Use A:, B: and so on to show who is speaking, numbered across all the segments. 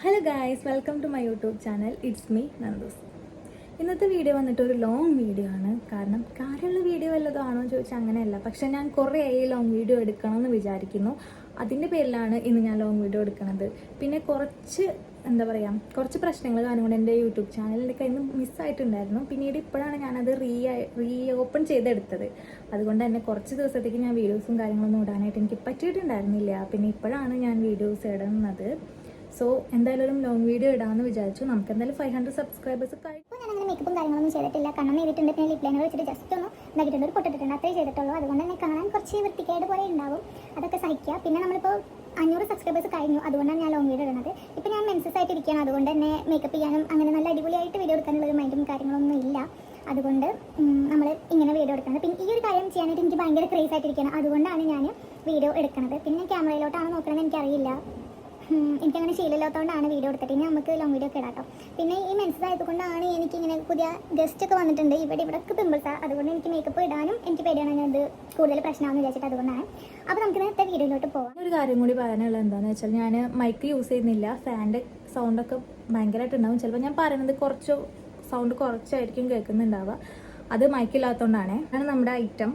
A: Hello guys welcome to my YouTube channel it's me Nandu's ഇന്നത്തെ video വന്നിട്ട് ഒരു long video ആണ്. കാരണം കാര്യമുള്ള വീഡിയോ വല്ലതും ആണോ എന്ന് ചോദിച്ചാൽ അങ്ങനെയല്ല. പക്ഷേ ഞാൻ കുറേ ആയി ലോങ് വീഡിയോ എടുക്കണം എന്ന് വിചാരിക്കുന്നു. അതിന്റെ പേരിലാണ് ഇന്ന് ഞാൻ ലോങ് വീഡിയോ എടുക്കുന്നത് പിന്നെ കുറച്ച് എന്താ പറയുക കുറച്ച് പ്രശ്നങ്ങൾ കാരണം കൊണ്ട് എന്റെ യൂട്യൂബ് ചാനലിന്റെ കയ്യിൽ നിന്ന് മിസ്സായിട്ടുണ്ടായിരുന്നു പിന്നീട് ഇപ്പോഴാണ് ഞാനത് റീ റീ ഓപ്പൺ ചെയ്തെടുത്തത്. അതുകൊണ്ട് തന്നെ കുറച്ച് ദിവസത്തേക്ക് ഞാൻ വീഡിയോസും കാര്യങ്ങളൊന്നും ഇടാനായിട്ട് എനിക്ക് പറ്റിയിട്ടുണ്ടായിരുന്നില്ല. പിന്നെ ഇപ്പോഴാണ് ഞാൻ വീഡിയോസ് ഇടുന്നത്. സോ എന്തായാലും ലോങ് വീഡിയോ ഇടാമെന്ന് വിചാരിച്ചു. നമുക്ക് എന്തായാലും ഫൈവ് ഹൺഡ്രഡ് സബ്സ്ക്രൈബേഴ്സ് കഴിഞ്ഞു
B: ഞാൻ അങ്ങനെ മേക്കപ്പും കാര്യങ്ങളൊന്നും ചെയ്തിട്ടില്ല. കണ്ണം ചെയ്തിട്ടുണ്ട് പിന്നെ ലിപ് ലൈനർ വെച്ചിട്ട് ജസ്റ്റ് ഒന്ന് ഇതാക്കിയിട്ടുണ്ട്. ഒരു പൊട്ടിട്ടുണ്ട് അത്രേ ചെയ്തിട്ടുള്ളൂ. അതുകൊണ്ട് തന്നെ കാണാൻ കുറച്ച് വൃത്തികേട് പോലെ ഉണ്ടാവും. അതൊക്കെ സഹിക്കുക. പിന്നെ നമ്മളിപ്പോൾ അഞ്ഞൂറ് സബ്സ്ക്രൈബേഴ്സ് കഴിഞ്ഞു. അതുകൊണ്ടാണ് ഞാൻ ലോങ് വീഡിയോ ഇടുന്നത് ഇപ്പം ഞാൻ മെൻസസ് ആയിട്ട് ഇരിക്കുകയാണ്. അതുകൊണ്ട് തന്നെ മേക്കപ്പ് ചെയ്യാനും അങ്ങനെ നല്ല അടിപൊളിയായിട്ട് വീഡിയോ എടുക്കാനുള്ള ഒരു മൈൻഡും കാര്യങ്ങളൊന്നും ഇല്ല. അതുകൊണ്ട് നമ്മൾ ഇങ്ങനെ വീഡിയോ എടുക്കുന്നത്. പിന്നെ ഈ ഒരു കാര്യം ചെയ്യാനായിട്ട് എനിക്ക് ഭയങ്കര ക്രേസ് ആയിട്ടിരിക്കുകയാണ് അതുകൊണ്ടാണ് ഞാൻ വീഡിയോ എടുക്കുന്നത് പിന്നെ ക്യാമറയിലോട്ടാണ് നോക്കണമെന്ന് എനിക്കറിയില്ല. എനിക്കങ്ങനെ ശീലമില്ലാത്തതുകൊണ്ടാണ് വീഡിയോ എടുത്തിട്ട് ഇനി നമുക്ക് ലോങ് വീഡിയോ ഒക്കെ ഇടാം പിന്നെ ഈ മെൻസസ് ആയതുകൊണ്ടാണ് എനിക്കിങ്ങനെ പുതിയ ഗസ്റ്റ് ഒക്കെ വന്നിട്ടുണ്ട്. ഇവിടെ ഇവിടെയൊക്കെ പിമ്പിൾസാണ് അതുകൊണ്ട് എനിക്ക് മേക്കപ്പ് ഇടാനും എനിക്ക് പേടിയാണ്. ഞാനത് കൂടുതൽ പ്രശ്നമാണെന്ന് വിചാരിച്ചിട്ട് അതുകൊണ്ടാണ്. അപ്പോൾ നമുക്ക് നേരത്തെ വീഡിയോയിലോട്ട് പോവാം.
A: ഒരു കാര്യം കൂടി പറയാനുള്ളത് എന്താണെന്ന് വെച്ചാൽ ഞാൻ മൈക്ക് യൂസ് ചെയ്യുന്നില്ല. ഫാന്റെ സൗണ്ടൊക്കെ ഭയങ്കരമായിട്ട് ഉണ്ടാവും ചിലപ്പോൾ ഞാൻ പറയുന്നത് കുറച്ച് സൗണ്ട് കുറച്ചായിരിക്കും കേൾക്കുന്നുണ്ടാവുക. അത് മൈക്കില്ലാത്തതുകൊണ്ടാണ് അതാണ് നമ്മുടെ ഐറ്റം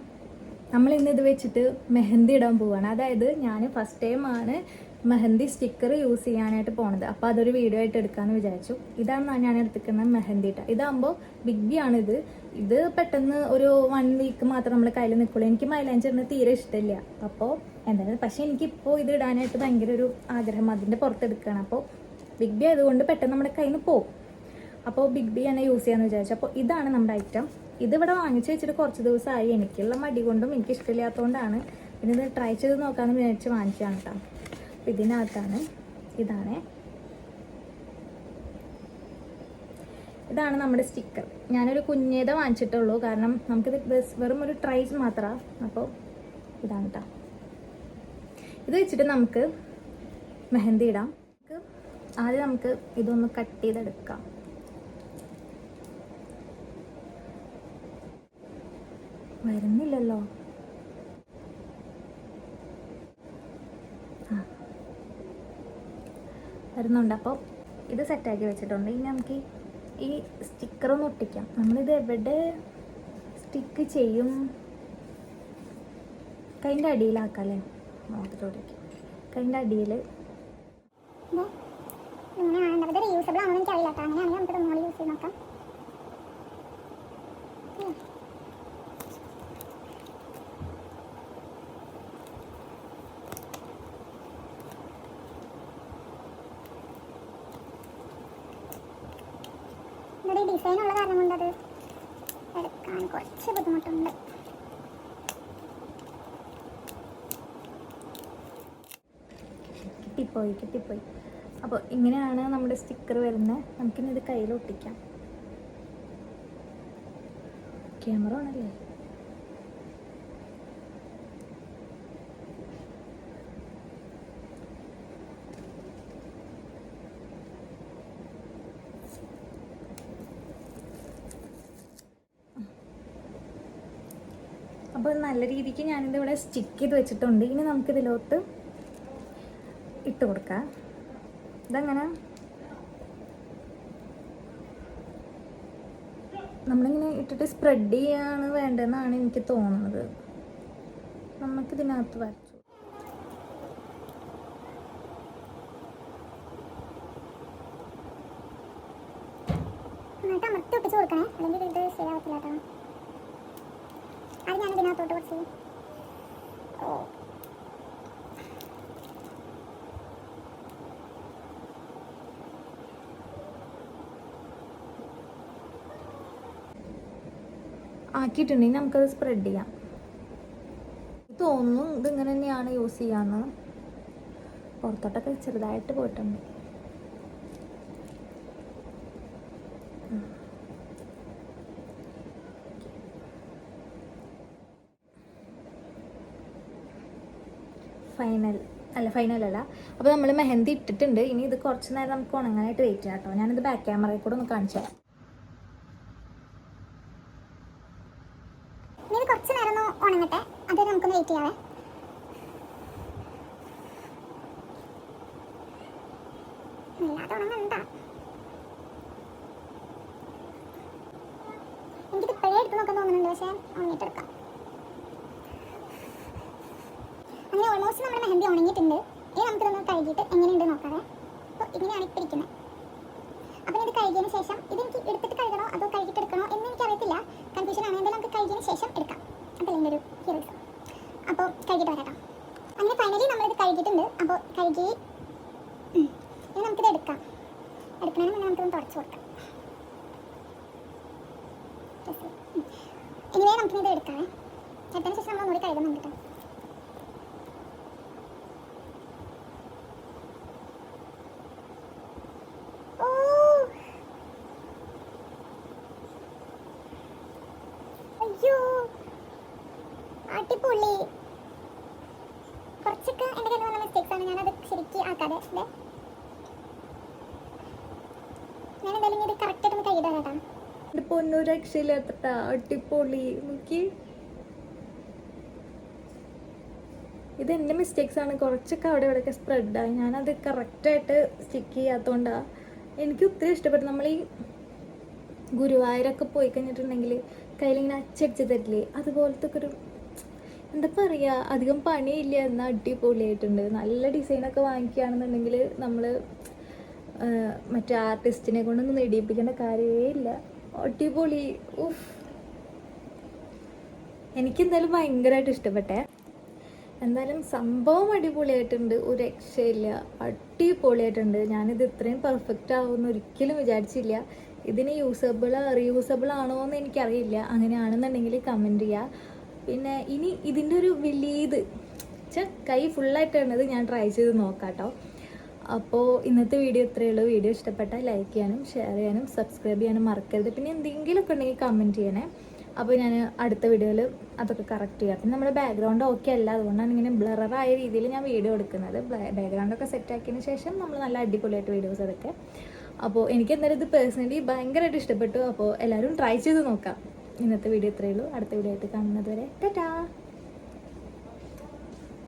A: നമ്മൾ ഇന്ന് ഇത് വെച്ചിട്ട് മെഹന്തി ഇടാൻ പോവാണ്. അതായത് ഞാൻ ഫസ്റ്റ് ടൈം ആണ് മെഹന്തി സ്റ്റിക്കർ യൂസ് ചെയ്യാനായിട്ട് പോണത്. അപ്പോൾ അതൊരു വീഡിയോ ആയിട്ട് എടുക്കാമെന്ന് വിചാരിച്ചു. ഇതാണ് ഞാൻ എടുത്തിരിക്കുന്ന മെഹന്തി ഇട്ട ഇതാകുമ്പോൾ ബിഗ് ബി ആണിത് ഇത് പെട്ടെന്ന് ഒരു വൺ വീക്ക് മാത്രം നമ്മൾ കയ്യിൽ നിൽക്കുള്ളൂ എനിക്ക് മൈലാഞ്ചി ഇടുന്നത് തീരെ ഇഷ്ടമില്ല. അപ്പോൾ എന്തായാലും പക്ഷേ ഇപ്പോ ഇത് ഇടാനായിട്ട് ഭയങ്കര ഒരു ആഗ്രഹം. അതിന്റെ പുറത്തെടുക്കുകയാണ് അപ്പോൾ ബിഗ് ബി ആയതുകൊണ്ട് പെട്ടെന്ന് നമ്മുടെ കയ്യിൽ നിന്ന് പോകും അപ്പോൾ ബിഗ് ബി തന്നെ യൂസ് ചെയ്യാന്ന് വിചാരിച്ചു. അപ്പോൾ ഇതാണ് നമ്മുടെ ഐറ്റം ഇതിവിടെ വാങ്ങിച്ചു വെച്ചിട്ട് കുറച്ച് ദിവസമായി. എനിക്കുള്ള മടി കൊണ്ടും എനിക്ക് ഇഷ്ടമില്ലാത്തതുകൊണ്ടാണ് പിന്നെ ഇത് ട്രൈ ചെയ്ത് നോക്കാമെന്ന് വിചാരിച്ച് വാങ്ങിച്ചതാണ് കേട്ടോ ഇതിനകത്താണ്. ഇതാണ്. ഇതാണ് നമ്മുടെ സ്റ്റിക്കർ. ഞാനൊരു കുഞ്ഞേത വാങ്ങിച്ചിട്ടുള്ളൂ. കാരണം നമുക്കിത് വെറും ഒരു ട്രൈസ് മാത്രമാണ് അപ്പോൾ ഇതാണ് കേട്ടോ ഇത് വെച്ചിട്ട് നമുക്ക് മെഹന്തി ഇടാം. ആദ്യം നമുക്ക് ഇതൊന്ന് കട്ട് ചെയ്തെടുക്കാം. വരുന്നില്ലല്ലോ. വരുന്നുണ്ട്. അപ്പോൾ ഇത് സെറ്റാക്കി വെച്ചിട്ടുണ്ട്. ഇനി നമുക്ക് ഈ- സ്റ്റിക്കറൊന്ന് ഒട്ടിക്കാം. നമ്മളിത് എവിടെ സ്റ്റിക്ക് ചെയ്യും? കൈന്റെ അടിയിലാക്കാം അല്ലേ മോട്ടത്തോടേക്ക് കൈന്റെ അടിയിൽ.
B: ഇങ്ങനെ ഇങ്ങനെയാണ് ഉണ്ടാവുക. ഇത് റീയൂസബിൾ ആണെന്ന് എനിക്കറിയില്ല കേട്ടോ അങ്ങനെയാണെങ്കിൽ നമുക്ക് ഒന്നുകൂടി യൂസ് ചെയ്ത് നോക്കാം ഉം. ഇവിടെ ഡിസൈൻ ഉള്ള കാരണം കൊണ്ട് അത് എടുക്കാൻ കുറച്ച് ബുദ്ധിമുട്ടുണ്ട്.
A: കിട്ടിപ്പോയി കിട്ടിപ്പോയി. അപ്പോൾ ഇങ്ങനെയാണ് നമ്മുടെ സ്റ്റിക്കർ വരുന്നത് നമുക്കിനി കയ്യിൽ ഒട്ടിക്കാം ക്യാമറ ആണല്ലേ അപ്പോൾ നല്ല രീതിക്ക് ഞാനിത് ഇവിടെ സ്റ്റിക്ക് ചെയ്ത് വെച്ചിട്ടുണ്ട്. ഇനി നമുക്കിതിലോട്ട് ഇട്ട് കൊടുക്കാം. ഇതങ്ങനെ? നമ്മളിങ്ങനെ ഇട്ടിട്ട് സ്പ്രെഡ് ചെയ്യാണ് വേണ്ടതെന്നാണ് എനിക്ക് തോന്നുന്നത്. നമുക്കിതിനകത്ത് വരച്ചു.
B: നന്നായിട്ട് അമർത്തി ഒട്ടിച്ച് കൊടുക്കണേ. അല്ലെങ്കിൽ ഇത് ശരിയാവത്തില്ല കേട്ടോ. ഇതിനകത്തോട്ട് കുറച്ച് ഓ.
A: ആക്കിയിട്ടുണ്ടെങ്കിൽ നമുക്കത് സ്പ്രെഡ് ചെയ്യാം. തോന്നുന്നു ഇതിങ്ങനെ തന്നെയാണ് യൂസ് ചെയ്യാമെന്ന് പുറത്തോട്ടൊക്കെ ചെറുതായിട്ട് പോയിട്ടുണ്ട്. ഫൈനൽ അല്ല ഫൈനൽ അല്ല. അപ്പോൾ നമ്മൾ മെഹന്തി ഇട്ടിട്ടുണ്ട്. ഇനി ഇത് കുറച്ച് നേരം നമുക്ക് ഉണങ്ങാനായിട്ട് വെയിറ്റ് ചെയ്യാം കേട്ടോ. ഞാനിത് ബാക്ക് ക്യാമറയിൽ കൂടെ ഒന്ന് കാണിച്ചു തരാം.
B: കുറച്ച് നേരം ഉണങ്ങട്ടെ. അത് നമുക്കൊന്ന് വെയിറ്റ് ചെയ്യാവേ. ഉണങ്ങണ്ട. മെഹന്തി ഉണങ്ങിയിട്ടുണ്ട്. ഇനി നമുക്കിതൊന്ന് കഴുകിയിട്ട് എങ്ങനെയുണ്ട് നോക്കാവേ. അപ്പോൾ ഇങ്ങനെയാണ് ഇപ്പം ഇരിക്കുന്നത് അപ്പം ഇത് കഴുകിയതിന് ശേഷം ഇത് എനിക്ക് എടുത്തിട്ട് കഴുകണോ അതോ കഴുകിയിട്ട് എടുക്കണോ എന്ന് എനിക്ക് അറിയത്തില്ല കൺഫ്യൂഷൻ ആണ്. എന്തായാലും നമുക്ക് കഴുകിയതിന് ശേഷം എടുക്കാം. അതല്ല എന്റെ ഒരു ഹീറോസ് അപ്പോൾ കഴുകിയിട്ട് വരാം അങ്ങനെ ഫൈനലി നമ്മളിത് കഴുകിയിട്ടുണ്ട്. അപ്പോൾ കഴുകി. ഇനി നമുക്കിത് എടുക്കാം. എടുക്കണമെങ്കിൽ മുന്നേ നമുക്കിതൊന്ന് തുടച്ച് കൊടുക്കാം. ഇനിവേ നമുക്കിത് എടുക്കാം എടുത്തതിന് ശേഷം നമ്മൾ ഒന്നുകൂടി കഴുകുന്നുണ്ട് കേട്ടോ ഓ അയ്യോ അടിപൊളി. കുറച്ചൊക്കെ എന്റെ കയ്യിൽ വന്ന മിസ്റ്റേക്സ് ആണ്. ഞാനത് ശരിക്കും ആക്കാതെ. ഞാൻ എന്തായാലും ഇത് കറക്റ്റായിട്ട് കൈ കേട്ടോ.
A: എന്റെ പൊന്നു രക്ഷയില്ലാത്ത അടിപൊളി. നോക്കി. ഇത് എന്റെ മിസ്റ്റേക്സ് ആണ്. കുറച്ചൊക്കെ അവിടെ ഇവിടെയൊക്കെ സ്പ്രെഡായി ഞാനത് കറക്റ്റായിട്ട് സ്റ്റിക്ക് ചെയ്യാത്തതുകൊണ്ടാണ് എനിക്ക് ഒത്തിരി ഇഷ്ടപ്പെട്ടു. നമ്മൾ ഈ ഗുരുവായൂരൊക്കെ പോയി കഴിഞ്ഞിട്ടുണ്ടെങ്കിൽ കയ്യിലിങ്ങനെ അച്ചടിച്ച് തരില്ലേ? അതുപോലത്തെ ഒക്കെ ഒരു എന്താ പറയുക അധികം പണിയില്ല. എന്നാൽ അടിപൊളിയായിട്ടുണ്ട്. നല്ല ഡിസൈനൊക്കെ വാങ്ങിക്കുകയാണെന്നുണ്ടെങ്കിൽ നമ്മൾ മറ്റേ ആർട്ടിസ്റ്റിനെ കൊണ്ടൊന്നും നേടിയിപ്പിക്കേണ്ട കാര്യമേ ഇല്ല. അടിപൊളി. ഉഫ്. എനിക്കെന്തായാലും ഭയങ്കരമായിട്ട് ഇഷ്ടപ്പെട്ടേ. എന്തായാലും സംഭവം അടിപൊളിയായിട്ടുണ്ട്. ഒരു രക്ഷയില്ല. അടിപൊളിയായിട്ടുണ്ട്. ഞാനിത് ഇത്രയും പെർഫെക്റ്റ് ആവുമെന്ന് ഒരിക്കലും വിചാരിച്ചില്ല. ഇതിന് യൂസബിൾ റീയൂസബിൾ ആണോ എന്ന് എനിക്കറിയില്ല. അങ്ങനെയാണെന്നുണ്ടെങ്കിൽ കമന്റ് ചെയ്യുക പിന്നെ ഇനി ഇതിന്റെ ഒരു വലിയ ഇത് വെച്ചാൽ കൈ ഫുള്ളായിട്ടാണത് ഞാൻ ട്രൈ ചെയ്ത് നോക്കാട്ടോ. കേട്ടോ അപ്പോൾ ഇന്നത്തെ വീഡിയോ ഇത്രയേ ഉള്ളൂ. വീഡിയോ ഇഷ്ടപ്പെട്ടാൽ ലൈക്ക് ചെയ്യാനും ഷെയർ ചെയ്യാനും സബ്സ്ക്രൈബ് ചെയ്യാനും മറക്കരുത്. പിന്നെ എന്തെങ്കിലുമൊക്കെ ഉണ്ടെങ്കിൽ കമന്റ് ചെയ്യണേ. അപ്പോൾ ഞാൻ അടുത്ത വീഡിയോയിൽ അതൊക്കെ കറക്റ്റ് ചെയ്യാം. പിന്നെ നമ്മുടെ ബാക്ക്ഗ്രൗണ്ട് ഓക്കെ അല്ല. അതുകൊണ്ടാണ് ഇങ്ങനെ ബ്ലറായ രീതിയിൽ ഞാൻ വീഡിയോ എടുക്കുന്നത്. ബാക്ക്ഗ്രൗണ്ടൊക്കെ സെറ്റ് ആക്കിയതിന് ശേഷം നമ്മൾ നല്ല അടിപൊളിയായിട്ട് വീഡിയോസ് എടുക്കുക അപ്പോൾ എനിക്ക് എന്തായാലും ഇത് പേഴ്സണലി ഭയങ്കരമായിട്ട് ഇഷ്ടപ്പെട്ടു. അപ്പോൾ എല്ലാവരും ട്രൈ ചെയ്ത് നോക്കാം. ഇന്നത്തെ വീഡിയോ ഇത്രയേ ഉള്ളൂ. അടുത്ത വീഡിയോ ആയിട്ട് കാണുന്നത് വരെ ടാറ്റാ.